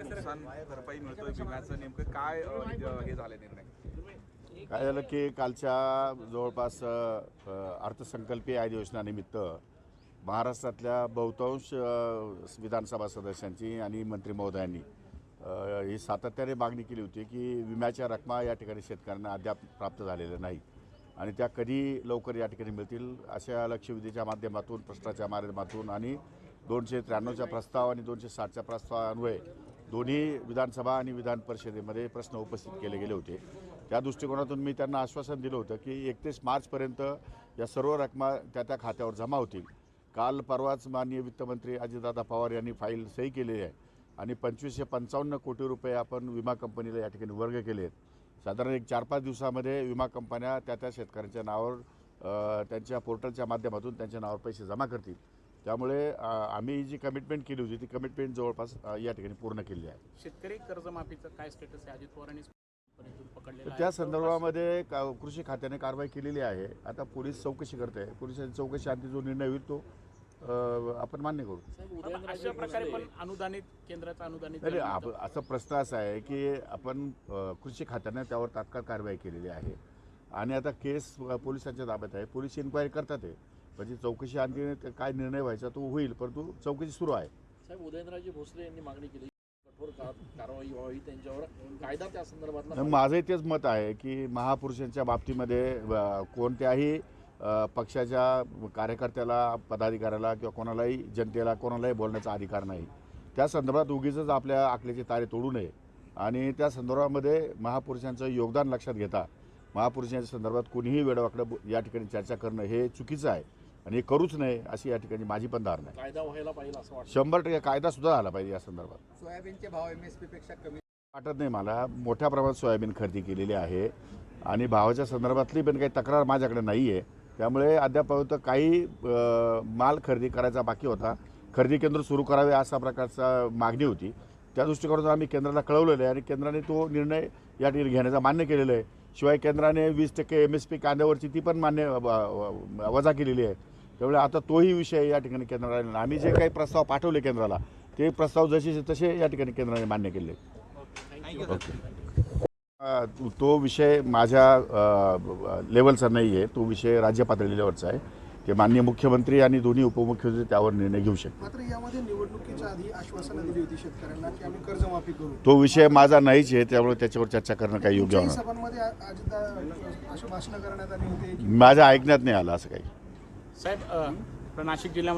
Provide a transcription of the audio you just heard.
नुकसान भरपाई मिळतोय विम्याचं नेमकं काय हे झालं निर्णय? काय झालं की कालच्या जवळपास अर्थसंकल्पीय अधिवेशनानिमित्त महाराष्ट्रातल्या बहुतांश विधानसभा सदस्यांची आणि मंत्री महोदयांनी ही सातत्याने मागणी केली होती की विम्याच्या रकमा या ठिकाणी शेतकऱ्यांना अद्याप प्राप्त झालेल्या नाही आणि त्या कधी लवकर या ठिकाणी मिळतील अशा लक्षवेधीच्या माध्यमातून प्रश्नाच्या माध्यमातून आणि दोनशे त्र्याण्णवच्या प्रस्ताव आणि दोनशे साठच्या प्रस्तावान्वये दोन्ही विधानसभा आणि विधान परिषदेमध्ये प्रश्न उपस्थित केले गेले होते. त्या दृष्टिकोनातून मी त्यांना आश्वासन दिलं होतं की एकतीस मार्चपर्यंत या सर्व रकमा त्या त्या खात्यावर जमा होतील. काल परवाच माननीय वित्तमंत्री अजितदादा पवार यांनी फाईल सही केलेली आहे आणि पंचवीसशे पंचावन्न कोटी रुपये आपण विमा कंपनीला या ठिकाणी वर्ग केले आहेत. साधारण एक चार पाच दिवसामध्ये विमा कंपन्या त्या त्या शेतकऱ्यांच्या नावावर त्यांच्या पोर्टलच्या माध्यमातून त्यांच्या नावावर पैसे जमा करतील. त्यामुळे आम्ही जी कमिटमेंट केली होती ती कमिटमेंट जवळपास या ठिकाणी पूर्ण केली आहे. शेतकरी कर्जमाफीचं काय स्टेटस आहे? अजित पवारांनी पकडलेलं आहे. त्या संदर्भामध्ये का- कृषी खात्याने कारवाई केलेली आहे. आता पोलीस चौकशी करते पोलिसांची चौकशी अंती जो निर्णय होईल तो आपण मान्य करू. अशा प्रकारे पण अनुदानित केंद्राचं अनुदानित असा प्रश्न असा आहे की आपण कृषी खात्याने त्यावर तात्काळ कारवाई केलेली आहे. आणि आता केस पोलिसांच्या ताब्यात आहे. पोलीस इन्क्वायरी करतात आहे म्हणजे चौकशी ते काय निर्णय व्हायचा तो होईल परंतु चौकशी सुरू आहे. साहेब उदयनराजे भोसले यांनी मागणी केली. कठोर कारवाई व्हावी त्यांच्यावर. कायदा त्या संदर्भातला तर माझंही तेच मत आहे की महापुरुषांच्या बाबतीमध्ये कोणत्याही पक्षाच्या कार्यकर्त्याला पदाधिकाऱ्याला किंवा कोणालाही जनतेला कोणालाही बोलण्याचा अधिकार नाही. त्या संदर्भात उगीच आपल्या आखलेचे तारे तोडू नये. आणि त्या संदर्भामध्ये महापुरुषांचं योगदान लक्षात घेता महापुरुषांच्या संदर्भात कुणीही वेळवाकडं या ठिकाणी चर्चा करणं हे चुकीचं आहे. आणि हे करूच नये अशी या ठिकाणी माझी पण धारणा आहे. कायदा व्हायला पाहिजे असं वाटतं. शंभर टक्के कायदा सुद्धा झाला पाहिजे या संदर्भात. सोयाबीनचे भाव एम एस पी पेक्षा कमी. वाटत नाही मला. मोठ्या प्रमाणात सोयाबीन खरेदी केलेली आहे. आणि भावाच्या संदर्भातली पण काही तक्रार माझ्याकडे नाही आहे त्यामुळे अद्यापर्यंत काही अ, माल खरेदी करायचा बाकी होता. खरेदी केंद्र सुरू करावे असा प्रकारचा मागणी होती. त्या दृष्टिकोनातून आम्ही केंद्राला कळवलेलं आहे आणि केंद्राने तो निर्णय या ठिकाणी घेण्याचा मान्य केलेला आहे. शिवाय केंद्राने वीस टक्के एम एस पी कांद्यावरची ती पण मान्य वजा केलेली आहे. त्यामुळे आता तोही विषय या ठिकाणी केंद्राला आम्ही जे काही प्रस्ताव पाठवले केंद्राला ते प्रस्ताव जसे तसे या ठिकाणी केंद्राने मान्य केले. ओके. तो विषय माझ्या लेवलचा नाही आहे तो विषय राज्य पातळी लेवलचा आहे. ते माननीय मुख्यमंत्री आणि दोन्ही उपमुख्यमंत्री त्यावर निर्णय घेऊ शकतात मात्र यामध्ये निवडणुकीच्या आधी आश्वासनं दिली होती शेतकऱ्यांना की आम्ही कर्जमाफी करू. तो विषय माझा नाहीच आहे त्यामुळे त्याच्यावर चर्चा करणं काही योग्य होणार सभांमध्ये आ- अजितदा अशी भाषणं करण्यात आली होती. की माझ्या ऐकण्यात नाही आलं असं काही. साहेब नाशिक जिल्ह्यामध्ये